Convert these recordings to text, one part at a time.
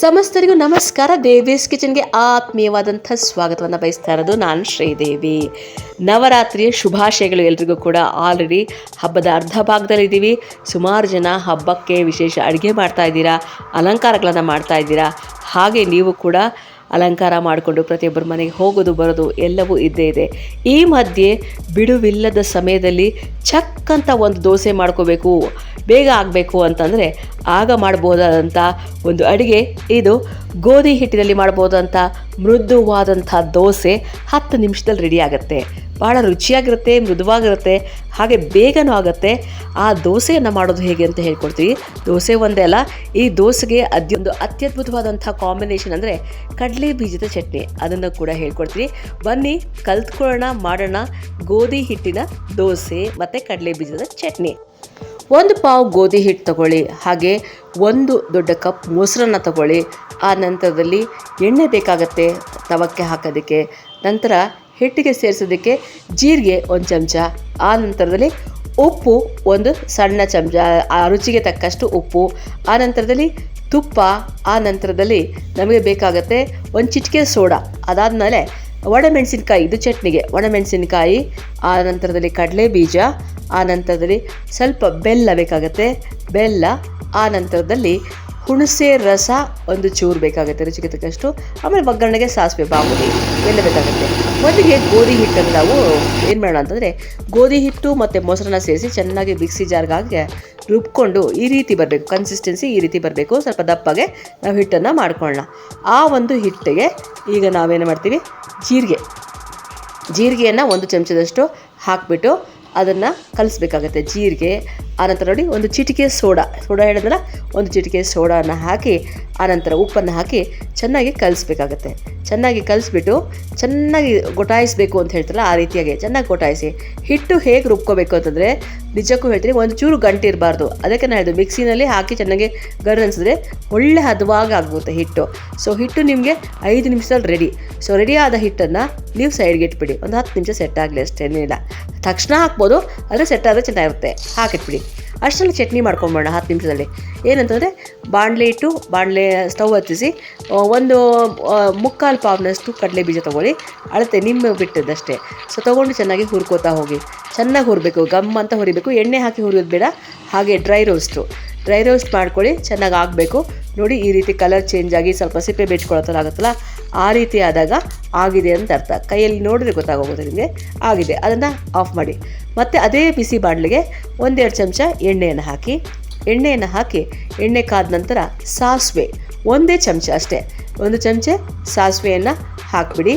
ಸಮಸ್ತರಿಗೂ ನಮಸ್ಕಾರ. ದೇವೀಸ್ ಕಿಚನ್ಗೆ ಆತ್ಮೀಯವಾದಂಥ ಸ್ವಾಗತವನ್ನು ಬಯಸ್ತಾ ಇರೋದು ನಾನು ಶ್ರೀದೇವಿ. ನವರಾತ್ರಿಯ ಶುಭಾಶಯಗಳು ಎಲ್ರಿಗೂ ಕೂಡ ಆಲ್ರೆಡಿ ಹಬ್ಬದ ಅರ್ಧ ಭಾಗದಲ್ಲಿದ್ದೀವಿ ಸುಮಾರು ಜನ ಹಬ್ಬಕ್ಕೆ ವಿಶೇಷ ಅಡುಗೆ ಮಾಡ್ತಾ ಇದ್ದೀರಾ, ಅಲಂಕಾರಗಳನ್ನು ಮಾಡ್ತಾ ಇದ್ದೀರಾ. ಹಾಗೆ ನೀವು ಕೂಡ ಅಲಂಕಾರ ಮಾಡಿಕೊಂಡು ಪ್ರತಿಯೊಬ್ಬರ ಮನೆಗೆ ಹೋಗೋದು ಬರೋದು ಎಲ್ಲವೂ ಇದ್ದೇ ಇದೆ. ಈ ಮಧ್ಯೆ ಬಿಡುವಿಲ್ಲದ ಸಮಯದಲ್ಲಿ ಚಕ್ ಅಂತ ಒಂದು ದೋಸೆ ಮಾಡ್ಕೋಬೇಕು, ಬೇಗ ಆಗಬೇಕು ಅಂತಂದರೆ ಆಗ ಮಾಡಬಹುದಾದಂಥ ಒಂದು ಅಡುಗೆ ಇದು. ಗೋಧಿ ಹಿಟ್ಟಿನಲ್ಲಿ ಮಾಡ್ಬೋದಂಥ ಮೃದುವಾದಂಥ ದೋಸೆ ಹತ್ತು ನಿಮಿಷದಲ್ಲಿ ರೆಡಿ ಆಗುತ್ತೆ. ಭಾಳ ರುಚಿಯಾಗಿರುತ್ತೆ, ಮೃದುವಾಗಿರುತ್ತೆ, ಹಾಗೆ ಬೇಗನೂ ಆಗುತ್ತೆ. ಆ ದೋಸೆಯನ್ನು ಮಾಡೋದು ಹೇಗೆ ಅಂತ ಹೇಳ್ಕೊಡ್ತೀವಿ. ದೋಸೆ ಒಂದೇ ಅಲ್ಲ, ಈ ದೋಸೆಗೆ ಅದ್ಯೊಂದು ಅತ್ಯದ್ಭುತವಾದಂಥ ಕಾಂಬಿನೇಷನ್ ಅಂದರೆ ಕಡಲೆ ಬೀಜದ ಚಟ್ನಿ. ಅದನ್ನು ಕೂಡ ಹೇಳ್ಕೊಡ್ತೀವಿ. ಬನ್ನಿ, ಕಲ್ತ್ಕೊಳ್ಳೋಣ, ಮಾಡೋಣ ಗೋಧಿ ಹಿಟ್ಟಿನ ದೋಸೆ ಮತ್ತು ಕಡಲೆ ಬೀಜದ ಚಟ್ನಿ. ಒಂದು ಪಾವು ಗೋಧಿ ಹಿಟ್ಟು ತಗೊಳ್ಳಿ, ಹಾಗೆ ಒಂದು ದೊಡ್ಡ ಕಪ್ ಮೊಸರನ್ನ ತಗೊಳ್ಳಿ. ಆ ನಂತರದಲ್ಲಿ ಎಣ್ಣೆ ಬೇಕಾಗತ್ತೆ, ತವಕ್ಕೆ ಹಾಕೋದಕ್ಕೆ. ನಂತರ ಹಿಟ್ಟಿಗೆ ಸೇರಿಸೋದಕ್ಕೆ ಜೀರಿಗೆ ಒಂದು ಚಮಚ. ಆ ನಂತರದಲ್ಲಿ ಉಪ್ಪು ಒಂದು ಸಣ್ಣ ಚಮಚ, ಆ ರುಚಿಗೆ ತಕ್ಕಷ್ಟು ಉಪ್ಪು. ಆ ನಂತರದಲ್ಲಿ ತುಪ್ಪ, ಆ ನಂತರದಲ್ಲಿ ನಮಗೆ ಬೇಕಾಗತ್ತೆ ಒಂದು ಚಿಟಿಕೆ ಸೋಡಾ. ಅದಾದಮೇಲೆ ಒಣಮೆಣಸಿನ್ಕಾಯಿ, ಇದು ಚಟ್ನಿಗೆ. ಒಣಮೆಣಸಿನ್ಕಾಯಿ, ಆ ನಂತರದಲ್ಲಿ ಕಡಲೆ ಬೀಜ, ಆ ನಂತರದಲ್ಲಿ ಸ್ವಲ್ಪ ಬೆಲ್ಲ ಬೇಕಾಗುತ್ತೆ. ಬೆಲ್ಲ, ಆ ನಂತರದಲ್ಲಿ ಹುಣಸೆ ರಸ ಒಂದು ಚೂರು ಬೇಕಾಗುತ್ತೆ, ರುಚಿಗೆ ತಕ್ಕಷ್ಟು. ಆಮೇಲೆ ಒಗ್ಗರಣೆಗೆ ಸಾಸಿವೆ ಬಾವುಲಿ ಎಲ್ಲ ಬೇಕಾಗುತ್ತೆ. ಮೊದಲಿಗೆ ಗೋಧಿ ಹಿಟ್ಟನ್ನು ನಾವು ಏನು ಮಾಡೋಣ ಅಂತಂದರೆ, ಗೋಧಿ ಹಿಟ್ಟು ಮತ್ತು ಮೊಸರನ್ನ ಸೇರಿಸಿ ಚೆನ್ನಾಗಿ ಮಿಕ್ಸಿ ಜಾರ್ಗಾಗಿ ರುಬ್ಕೊಂಡು ಈ ರೀತಿ ಬರಬೇಕು ಕನ್ಸಿಸ್ಟೆನ್ಸಿ ಈ ರೀತಿ ಬರಬೇಕು. ಸ್ವಲ್ಪ ದಪ್ಪಗೆ ನಾವು ಹಿಟ್ಟನ್ನು ಮಾಡ್ಕೊಳ್ಳೋಣ. ಆ ಒಂದು ಹಿಟ್ಟಿಗೆ ಈಗ ನಾವೇನು ಮಾಡ್ತೀವಿ? ಜೀರಿಗೆ. ಜೀರಿಗೆಯನ್ನು ಒಂದು ಚಮಚದಷ್ಟು ಹಾಕಿಬಿಟ್ಟು ಅದನ್ನು ಕಲಿಸ್ಬೇಕಾಗತ್ತೆ. ಜೀರಿಗೆ, ಆನಂತರ ನೋಡಿ ಒಂದು ಚಿಟಿಕೆ ಸೋಡಾ. ಸೋಡಾ ಹೇಳಿದ್ರಲ್ಲ ಒಂದು ಚಿಟಿಕೆ ಸೋಡಾನ ಹಾಕಿ, ಆನಂತರ ಉಪ್ಪನ್ನು ಹಾಕಿ ಚೆನ್ನಾಗಿ ಕಲಿಸ್ಬೇಕಾಗತ್ತೆ. ಚೆನ್ನಾಗಿ ಕಲಿಸ್ಬಿಟ್ಟು ಚೆನ್ನಾಗಿ ಗೊಟಾಯಿಸ್ಬೇಕು ಅಂತ ಹೇಳ್ತಾರಲ್ಲ ಆ ರೀತಿಯಾಗಿ. ಚೆನ್ನಾಗಿ ಗೊಟಾಯಿಸಿ, ಹಿಟ್ಟು ಹೇಗೆ ರುಬ್ಕೋಬೇಕು ಅಂತಂದರೆ ನಿಜಕ್ಕೂ ಹೇಳ್ತೀನಿ, ಒಂದು ಚೂರು ಗಂಟೆ ಇರಬಾರ್ದು. ಅದಕ್ಕೆ ನಾನು ಹೇಳಿದ್ದು ಮಿಕ್ಸಿನಲ್ಲಿ ಹಾಕಿ ಚೆನ್ನಾಗಿ ಗರ್ ಅನಿಸಿದ್ರೆ ಒಳ್ಳೆ ಹದವಾಗಿ ಆಗುತ್ತೆ ಹಿಟ್ಟು. ಸೊ ಹಿಟ್ಟು ನಿಮಗೆ ಐದು ನಿಮಿಷದಲ್ಲಿ ರೆಡಿ ಸೊ ರೆಡಿ ಆದ ಹಿಟ್ಟನ್ನು ನೀವು ಸೈಡ್ಗೆ ಇಟ್ಬಿಡಿ. ಒಂದು ಹತ್ತು ನಿಮಿಷ ಸೆಟ್ ಆಗಲಿ ಅಷ್ಟೇನಿಲ್ಲ ತಕ್ಷಣ ಹಾಕ್ಬೋದು, ಆದರೆ ಸೆಟ್ ಆದರೆ ಚೆನ್ನಾಗಿರುತ್ತೆ. ಹಾಕಿಟ್ಬಿಡಿ. ಅಷ್ಟರಲ್ಲಿ ಚಟ್ನಿ ಮಾಡ್ಕೊಂಬೋಣ ಹತ್ತು ನಿಮಿಷದಲ್ಲಿ. ಏನಂತಂದರೆ, ಬಾಣಲೆ ಇಟ್ಟು, ಬಾಣಲೆ ಸ್ಟವ್ ಹತ್ತಿಸಿ ಒಂದು ಮುಕ್ಕಾಲು ಪಾವ್ನಷ್ಟು ಕಡಲೆ ಬೀಜ ತೊಗೊಳ್ಳಿ. ಅಳತೆ ನಿಮ್ಮ ಬಿಟ್ಟದ್ದಷ್ಟೇ. ಸೊ ತೊಗೊಂಡು ಚೆನ್ನಾಗಿ ಹುರ್ಕೋತಾ ಹೋಗಿ. ಚೆನ್ನಾಗಿ ಹುರಬೇಕು, ಗಮ್ ಅಂತ ಹುರಿಬೇಕು. ಎಣ್ಣೆ ಹಾಕಿ ಹುರಿಯೋದು ಬೇಡ, ಹಾಗೆ ಡ್ರೈ ರೋಸ್ಟು ಡ್ರೈ ರೋಸ್ಟ್ ಮಾಡ್ಕೊಳ್ಳಿ, ಚೆನ್ನಾಗಿ ಆಗಬೇಕು. ನೋಡಿ, ಈ ರೀತಿ ಕಲರ್ ಚೇಂಜ್ ಆಗಿ ಸ್ವಲ್ಪ ಸಿಪ್ಪೆ ಬೆಚ್ಕೊಳ್ಳೋ ಥರ ಆಗುತ್ತಲ್ಲ? ಆ ರೀತಿ ಆದಾಗ ಆಗಿದೆ ಅಂತ ಅರ್ಥ. ಕೈಯಲ್ಲಿ ನೋಡಿದ್ರೆ ಗೊತ್ತಾಗೋಗುತ್ತೆ ನಿಮಗೆ. ಆಗಿದೆ, ಅದನ್ನು ಆಫ್ ಮಾಡಿ. ಮತ್ತು ಅದೇ ಬಿಸಿ ಬಾಣಲಿಗೆ ಒಂದೆರಡು ಚಮಚ ಎಣ್ಣೆಯನ್ನು ಹಾಕಿ ಎಣ್ಣೆಯನ್ನು ಹಾಕಿ ಎಣ್ಣೆ ಕಾದ ನಂತರ ಸಾಸಿವೆ, ಒಂದೇ ಚಮಚ ಅಷ್ಟೇ. ಒಂದು ಚಮಚೆ ಸಾಸಿವೆಯನ್ನು ಹಾಕಿಬಿಡಿ.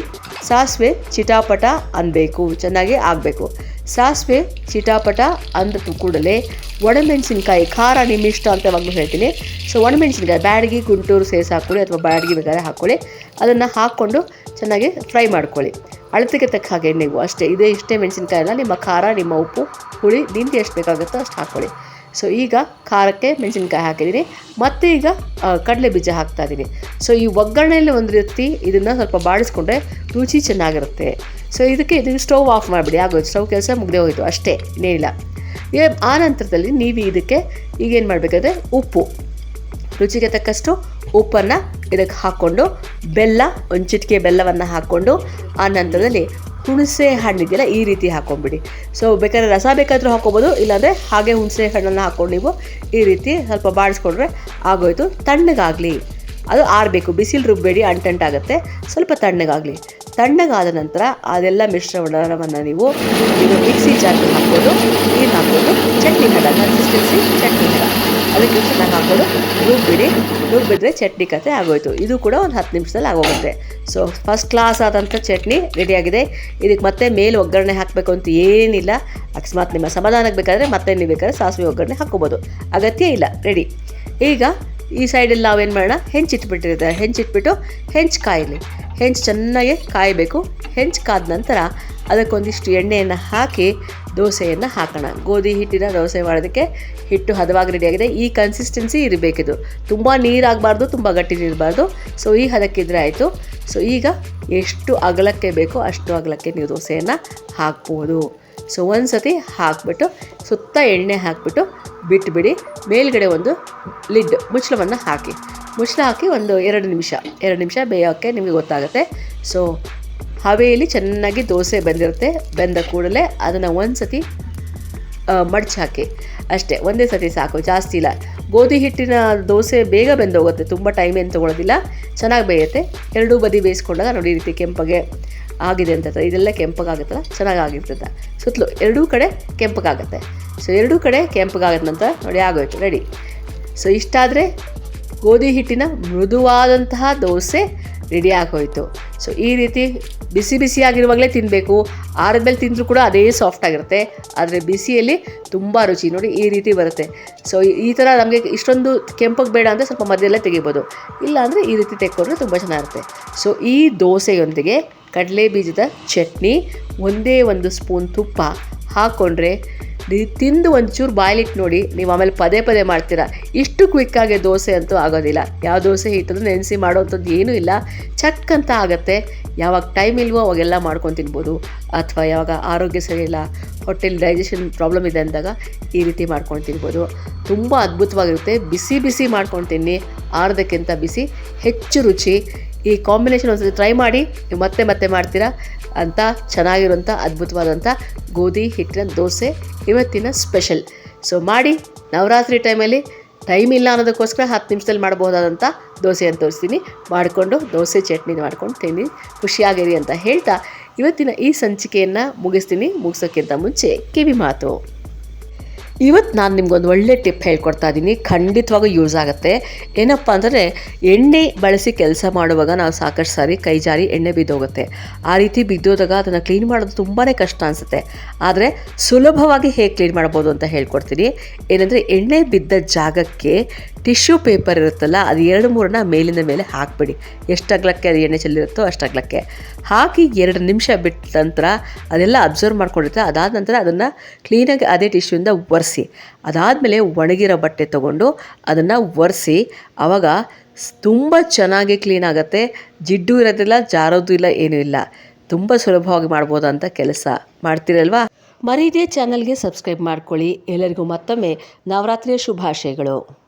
ಸಾಸಿವೆ ಚಿಟಾಪಟ ಅನ್ನಬೇಕು ಚೆನ್ನಾಗಿ ಆಗಬೇಕು. ಸಾಸಿವೆ ಚಿಟಾಪಟ ಅಂದ ಕೂಡಲೇ ಒಣಮೆಣಸಿನ್ಕಾಯಿ, ಖಾರ ನಿಮ್ಮ ಇಷ್ಟ ಅಂತ ಯಾವಾಗಲೂ ಹೇಳ್ತೀನಿ. ಸೊ ಒಣಮೆಣಸಿನ್ಕಾಯಿ ಬ್ಯಾಡಗಿ ಗುಂಟೂರು ಸೇರಿಸಿ ಹಾಕ್ಕೊಳ್ಳಿ ಅಥವಾ ಬ್ಯಾಡಗಿ ಬೇಕಾದ್ರೆ ಹಾಕ್ಕೊಳ್ಳಿ. ಅದನ್ನು ಹಾಕ್ಕೊಂಡು ಚೆನ್ನಾಗಿ ಫ್ರೈ ಮಾಡ್ಕೊಳ್ಳಿ. ಅಳತೆಗೆ ತಕ್ಕ ಹಾಗೆ ಎಣ್ಣೆಗೂ ಅಷ್ಟೇ. ಇದೇ ಇಷ್ಟೇ ಮೆಣಸಿನ್ಕಾಯಿ ಅಲ್ಲ ನಿಮ್ಮ ಖಾರ, ನಿಮ್ಮ ಉಪ್ಪು, ಹುಳಿ ನಿಂದಿ ಎಷ್ಟು ಬೇಕಾಗುತ್ತೋ ಅಷ್ಟು ಹಾಕ್ಕೊಳ್ಳಿ. ಸೊ ಈಗ ಖಾರಕ್ಕೆ ಮೆಣಸಿನ್ಕಾಯಿ ಹಾಕಿದ್ದೀನಿ ಮತ್ತು ಈಗ ಕಡಲೆ ಬೀಜ ಹಾಕ್ತಾ ಇದ್ದೀನಿ ಸೊ ಈ ಒಗ್ಗರಣೆಯಲ್ಲಿ ಒಂದು ರೀತಿ ಇದನ್ನು ಸ್ವಲ್ಪ ಬಾಡಿಸ್ಕೊಂಡ್ರೆ ರುಚಿ ಚೆನ್ನಾಗಿರುತ್ತೆ. ಸೊ ಇದಕ್ಕೆ ಇದಕ್ಕೆ ಸ್ಟವ್ ಆಫ್ ಮಾಡಿಬಿಡಿ. ಆಗೋಯ್ತು. ಸ್ಟವ್ ಕೆಲಸ ಮುಗ್ದೇ ಹೋಯಿತು. ಅಷ್ಟೇ. ಇನ್ನೇನಿಲ್ಲ ಆ ನಂತರದಲ್ಲಿ ನೀವು ಇದಕ್ಕೆ ಈಗೇನು ಮಾಡಬೇಕಾದ್ರೆ ಉಪ್ಪು. ರುಚಿಗೆ ತಕ್ಕಷ್ಟು ಉಪ್ಪನ್ನು ಇದಕ್ಕೆ ಹಾಕ್ಕೊಂಡು, ಬೆಲ್ಲ, ಒಂದು ಚಿಟಿಕೆ ಬೆಲ್ಲವನ್ನು ಹಾಕ್ಕೊಂಡು, ಆ ನಂತರದಲ್ಲಿ ಹುಣಸೆ ಹಣ್ಣಿದೆಯಲ್ಲ ಈ ರೀತಿ ಹಾಕ್ಕೊಂಬಿಡಿ ಸೊ ಬೇಕಾದ್ರೆ ರಸ ಬೇಕಾದರೂ ಹಾಕ್ಕೊಬೋದು ಇಲ್ಲಾಂದರೆ ಹಾಗೆ ಹುಣಸೆ ಹಣ್ಣನ್ನು ಹಾಕ್ಕೊಂಡು ನೀವು ಈ ರೀತಿ ಸ್ವಲ್ಪ ಬಾಡಿಸ್ಕೊಂಡ್ರೆ ಆಗೋಯ್ತು. ತಣ್ಣಗಾಗಲಿ. ಅದು ಆರಬೇಕು, ಬಿಸಿಲು ರುಬ್ಬೇಡಿ, ಅಂಟಂಟಾಗುತ್ತೆ. ಸ್ವಲ್ಪ ತಣ್ಣಗಾಗಲಿ. ತಣ್ಣಗಾದ ನಂತರ ಅದೆಲ್ಲ ಮಿಶ್ರಣವನ್ನು ನೀವು ಮಿಕ್ಸಿ ಜಾರ್ಗೆ ಹಾಕ್ಬೋದು. ನೀರು ಹಾಕ್ಬೋದು. ಚಟ್ನಿ ಹದ ಕನ್ಸಿಸ್ಟೆನ್ಸಿ ಅದಕ್ಕೆ ಚೆನ್ನಾಗಿ ಹಾಕ್ಕೊಂಡು ರುಬ್ಬಿಡಿ. ರುಬ್ಬಿದ್ರೆ ಚಟ್ನಿ ಕತೆ ಆಗೋಯಿತು. ಇದು ಕೂಡ ಒಂದು ಹತ್ತು ನಿಮಿಷದಲ್ಲಿ ಆಗೋಗುತ್ತೆ. ಸೊ ಫಸ್ಟ್ ಕ್ಲಾಸ್ ಆದಂಥ ಚಟ್ನಿ ರೆಡಿಯಾಗಿದೆ ಇದಕ್ಕೆ ಮತ್ತೆ ಮೇಲೆ ಒಗ್ಗರಣೆ ಹಾಕಬೇಕು ಅಂತ ಏನಿಲ್ಲ. ಅಕಸ್ಮಾತ್ ನಿಮ್ಮ ಸಮಾಧಾನಕ್ಕೆ ಬೇಕಾದರೆ ಮತ್ತೆ ನೀವು ಬೇಕಾದ್ರೆ ಸಾಸಿವೆ ಒಗ್ಗರಣೆ ಹಾಕ್ಕೋಬೋದು. ಅಗತ್ಯ ಇಲ್ಲ. ರೆಡಿ ಈಗ ಈ ಸೈಡಲ್ಲಿ ನಾವೇನು ಮಾಡೋಣ? ಹೆಂಚಿಟ್ಬಿಟ್ಟಿರುತ್ತೆ ಹೆಂಚಿಟ್ಬಿಟ್ಟು ಹೆಂಚು ಕಾಯಲಿ. ಹೆಂಚು ಚೆನ್ನಾಗಿ ಕಾಯಬೇಕು. ಹೆಂಚು ಕಾದ ನಂತರ ಅದಕ್ಕೊಂದಿಷ್ಟು ಎಣ್ಣೆಯನ್ನು ಹಾಕಿ ದೋಸೆಯನ್ನು ಹಾಕೋಣ. ಗೋಧಿ ಹಿಟ್ಟಿನ ದೋಸೆ ಮಾಡೋದಕ್ಕೆ ಹಿಟ್ಟು ಹದವಾಗಿ ರೆಡಿಯಾಗಿದೆ ಈ ಕನ್ಸಿಸ್ಟೆನ್ಸಿ ಇರಬೇಕಿದು. ತುಂಬ ನೀರಾಗಬಾರ್ದು, ತುಂಬ ಗಟ್ಟಿ ನೀರಬಾರ್ದು. ಸೊ ಈ ಹದಕ್ಕಿದ್ರೆ ಆಯಿತು. ಸೊ ಈಗ ಎಷ್ಟು ಅಗಲಕ್ಕೆ ಬೇಕೋ ಅಷ್ಟು ಅಗಲಕ್ಕೆ ನೀವು ದೋಸೆಯನ್ನು ಹಾಕ್ಬೋದು. ಸೊ ಒಂದು ಸತಿ ಹಾಕ್ಬಿಟ್ಟು ಸುತ್ತ ಎಣ್ಣೆ ಹಾಕಿಬಿಟ್ಟು ಬಿಟ್ಟುಬಿಡಿ ಮೇಲ್ಗಡೆ ಒಂದು ಲಿಡ್, ಮುಚ್ಚಳವನ್ನು ಹಾಕಿ. ಮುಚ್ಚಳ ಹಾಕಿ ಒಂದು ಎರಡು ನಿಮಿಷ. ಎರಡು ನಿಮಿಷ ಬೇಯೋಕ್ಕೆ ನಿಮಗೆ ಗೊತ್ತಾಗುತ್ತೆ. ಸೊ ಹವೆಯಲ್ಲಿ ಚೆನ್ನಾಗಿ ದೋಸೆ ಬೆಂದಿರುತ್ತೆ, ಬೆಂದ ಕೂಡಲೇ ಅದನ್ನು ಒಂದು ಸತಿ ಮಡ್ಚಿ ಹಾಕಿ ಅಷ್ಟೇ, ಒಂದೇ ಸತಿ ಸಾಕು, ಜಾಸ್ತಿ ಇಲ್ಲ. ಗೋಧಿ ಹಿಟ್ಟಿನ ದೋಸೆ ಬೇಗ ಬೆಂದೋಗುತ್ತೆ, ತುಂಬ ಟೈಮ್ ಏನು ತೊಗೊಳೋದಿಲ್ಲ. ಚೆನ್ನಾಗಿ ಬೇಯುತ್ತೆ. ಎರಡೂ ಬದಿ ಬೇಯಿಸ್ಕೊಂಡಾಗ ನೋಡಿ ರೀತಿ ಕೆಂಪಗೆ ಆಗಿದೆ ಅಂತ ಇದೆಲ್ಲ ಕೆಂಪಗಾಗುತ್ತಲ್ಲ ಚೆನ್ನಾಗಿ ಆಗಿರ್ತದೆ ಸುತ್ತಲೂ ಎರಡೂ ಕಡೆ ಕೆಂಪಗಾಗುತ್ತೆ. ಸೊ ಎರಡೂ ಕಡೆ ಕೆಂಪಗಾಗದ ನಂತರ ನೋಡಿ ಆಗೋಯ್ತು ರೆಡಿ ಸೊ ಇಷ್ಟಾದರೆ ಗೋಧಿ ಹಿಟ್ಟಿನ ಮೃದುವಾದಂತಹ ದೋಸೆ ರೆಡಿ ಆಗೋಯಿತು. ಸೊ ಈ ರೀತಿ ಬಿಸಿ ಬಿಸಿಯಾಗಿರುವಾಗಲೇ ತಿನ್ನಬೇಕು ಆರದ ಮೇಲೆ ತಿಂದರೂ ಕೂಡ ಅದೇ ಸಾಫ್ಟ್ ಆಗಿರುತ್ತೆ. ಆದರೆ ಬಿಸಿಯಲ್ಲಿ ತುಂಬ ರುಚಿ. ನೋಡಿ, ಈ ರೀತಿ ಬರುತ್ತೆ. ಸೊ ಈ ಥರ ನಮಗೆ ಇಷ್ಟೊಂದು ಕೆಂಪಗೆ ಬೇಡ ಅಂದರೆ ಸ್ವಲ್ಪ ಮಧ್ಯದಲ್ಲೇ ತೆಗಿಬೋದು. ಇಲ್ಲ ಅಂದರೆ ಈ ರೀತಿ ತೆಕ್ಕೊಂಡ್ರೆ ತುಂಬ ಚೆನ್ನಾಗಿರುತ್ತೆ. ಸೊ ಈ ದೋಸೆಯೊಂದಿಗೆ ಕಡಲೆ ಬೀಜದ ಚಟ್ನಿ, ಒಂದೇ ಒಂದು ಸ್ಪೂನ್ ತುಪ್ಪ ಹಾಕ್ಕೊಂಡ್ರೆ ನೀವು ತಿಂದು ಒಂಚೂರು ಬಾಯ್ಲಿಟ್ಟು ನೋಡಿ, ನೀವು ಆಮೇಲೆ ಪದೇ ಪದೇ ಮಾಡ್ತೀರಾ. ಇಷ್ಟು ಕ್ವಿಕ್ಕಾಗಿ ದೋಸೆ ಅಂತೂ ಆಗೋದಿಲ್ಲ. ಯಾವ ದೋಸೆ ಹಿಟ್ಟನ್ನು ನೆನೆಸಿ ಮಾಡೋವಂಥದ್ದು ಏನೂ ಇಲ್ಲ. ಚಕ್ ಅಂತ ಆಗುತ್ತೆ. ಯಾವಾಗ ಟೈಮ್ ಇಲ್ವೋ ಅವಾಗೆಲ್ಲ ಮಾಡ್ಕೊಂಡು ತಿನ್ಬೋದು. ಅಥವಾ ಯಾವಾಗ ಆರೋಗ್ಯ ಸರಿ ಇಲ್ಲ, ಹೊಟ್ಟೆಲಿ ಡೈಜೆಷನ್ ಪ್ರಾಬ್ಲಮ್ ಇದೆ ಅಂದಾಗ ಈ ರೀತಿ ಮಾಡ್ಕೊಂಡು ತಿನ್ಬೋದು. ತುಂಬ ಅದ್ಭುತವಾಗಿರುತ್ತೆ. ಬಿಸಿ ಬಿಸಿ ಮಾಡ್ಕೊಂಡು ತಿನ್ನಿ. ಆರೋದಕ್ಕಿಂತ ಬಿಸಿ. ಹೆಚ್ಚು ರುಚಿ. ಈ ಕಾಂಬಿನೇಷನ್ ಒಂದ್ಸತಿ ಟ್ರೈ ಮಾಡಿ, ನೀವು ಮತ್ತೆ ಮತ್ತೆ ಮಾಡ್ತೀರಾ ಅಂತ ಚೆನ್ನಾಗಿರುವಂಥ ಅದ್ಭುತವಾದಂಥ ಗೋಧಿ, ಹಿಟ್ಟಿನ ದೋಸೆ ಇವತ್ತಿನ ಸ್ಪೆಷಲ್ ಸೊ ಮಾಡಿ, ನವರಾತ್ರಿ ಟೈಮಲ್ಲಿ ಟೈಮ್ ಇಲ್ಲ ಅನ್ನೋದಕ್ಕೋಸ್ಕರ ಹತ್ತು ನಿಮಿಷದಲ್ಲಿ ಮಾಡಬಹುದಾದಂಥ ದೋಸೆ ಅಂತ ತೋರಿಸ್ತೀನಿ. ಮಾಡಿಕೊಂಡು ದೋಸೆ ಚಟ್ನಿ ಮಾಡ್ಕೊಂಡು ತಿನ್ನಿ, ಖುಷಿಯಾಗಿರಿ ಅಂತ ಹೇಳ್ತಾ ಇವತ್ತಿನ ಈ ಸಂಚಿಕೆಯನ್ನು ಮುಗಿಸ್ತೀನಿ. ಮುಗಿಸೋಕ್ಕಿಂತ ಮುಂಚೆ ಕಿವಿ ಮಾತು. ಇವತ್ತು ನಾನು ನಿಮ್ಗೊಂದು ಒಳ್ಳೆ ಟಿಪ್ ಹೇಳ್ಕೊಡ್ತಾ ಇದ್ದೀನಿ ಖಂಡಿತವಾಗೂ ಯೂಸ್ ಆಗುತ್ತೆ. ಏನಪ್ಪ ಅಂದರೆ, ಎಣ್ಣೆ ಬಳಸಿ ಕೆಲಸ ಮಾಡುವಾಗ ನಾವು ಸಾಕಷ್ಟು ಸಾರಿ ಕೈ ಜಾರಿ ಎಣ್ಣೆ ಬಿದ್ದೋಗುತ್ತೆ. ಆ ರೀತಿ ಬಿದ್ದೋದಾಗ ಅದನ್ನು ಕ್ಲೀನ್ ಮಾಡೋದು ತುಂಬಾ ಕಷ್ಟ ಅನಿಸುತ್ತೆ. ಆದರೆ, ಸುಲಭವಾಗಿ ಹೇಗೆ ಕ್ಲೀನ್ ಮಾಡ್ಬೋದು ಅಂತ ಹೇಳ್ಕೊಡ್ತೀನಿ. ಏನಂದರೆ, ಎಣ್ಣೆ ಬಿದ್ದ ಜಾಗಕ್ಕೆ ಟಿಶ್ಯೂ ಪೇಪರ್ ಇರುತ್ತಲ್ಲ, ಅದು ಎರಡು ಮೂರನ್ನ ಮೇಲಿಂದ ಮೇಲೆ ಹಾಕ್ಬಿಡಿ. ಎಷ್ಟು ಅಗ್ಲಕ್ಕೆ ಅದು ಎಣ್ಣೆ ಚೆಲ್ಲಿರುತ್ತೋ ಅಷ್ಟು ಅಗ್ಲಕ್ಕೆ. ಹಾಕಿ ಎರಡು ನಿಮಿಷ ಬಿಟ್ಟ ನಂತರ ಅದೆಲ್ಲ ಅಬ್ಸರ್ವ್ ಮಾಡ್ಕೊಂಡಿರ್ತಾರೆ. ಅದಾದ ನಂತರ ಅದನ್ನು ಕ್ಲೀನಾಗಿ ಅದೇ ಟಿಶ್ಯೂಯಿಂದ ಒರೆಸಿ ಅದಾದಮೇಲೆ ಒಣಗಿರೋ ಬಟ್ಟೆ ತಗೊಂಡು ಅದನ್ನು ಒರೆಸಿ ಆವಾಗ ತುಂಬ ಚೆನ್ನಾಗಿ ಕ್ಲೀನ್ ಆಗುತ್ತೆ. ಜಿಡ್ಡು ಇರೋದಿಲ್ಲ ಜಾರೋದು ಇಲ್ಲ, ಏನೂ ಇಲ್ಲ. ತುಂಬ ಸುಲಭವಾಗಿ ಮಾಡ್ಬೋದಂತ ಕೆಲಸ ಮಾಡ್ತೀರಲ್ವಾ? ಮರೀದೇ ಚಾನಲ್ಗೆ ಸಬ್ಸ್ಕ್ರೈಬ್ ಮಾಡ್ಕೊಳ್ಳಿ. ಎಲ್ಲರಿಗೂ ಮತ್ತೊಮ್ಮೆ ನವರಾತ್ರಿಯ ಶುಭಾಶಯಗಳು.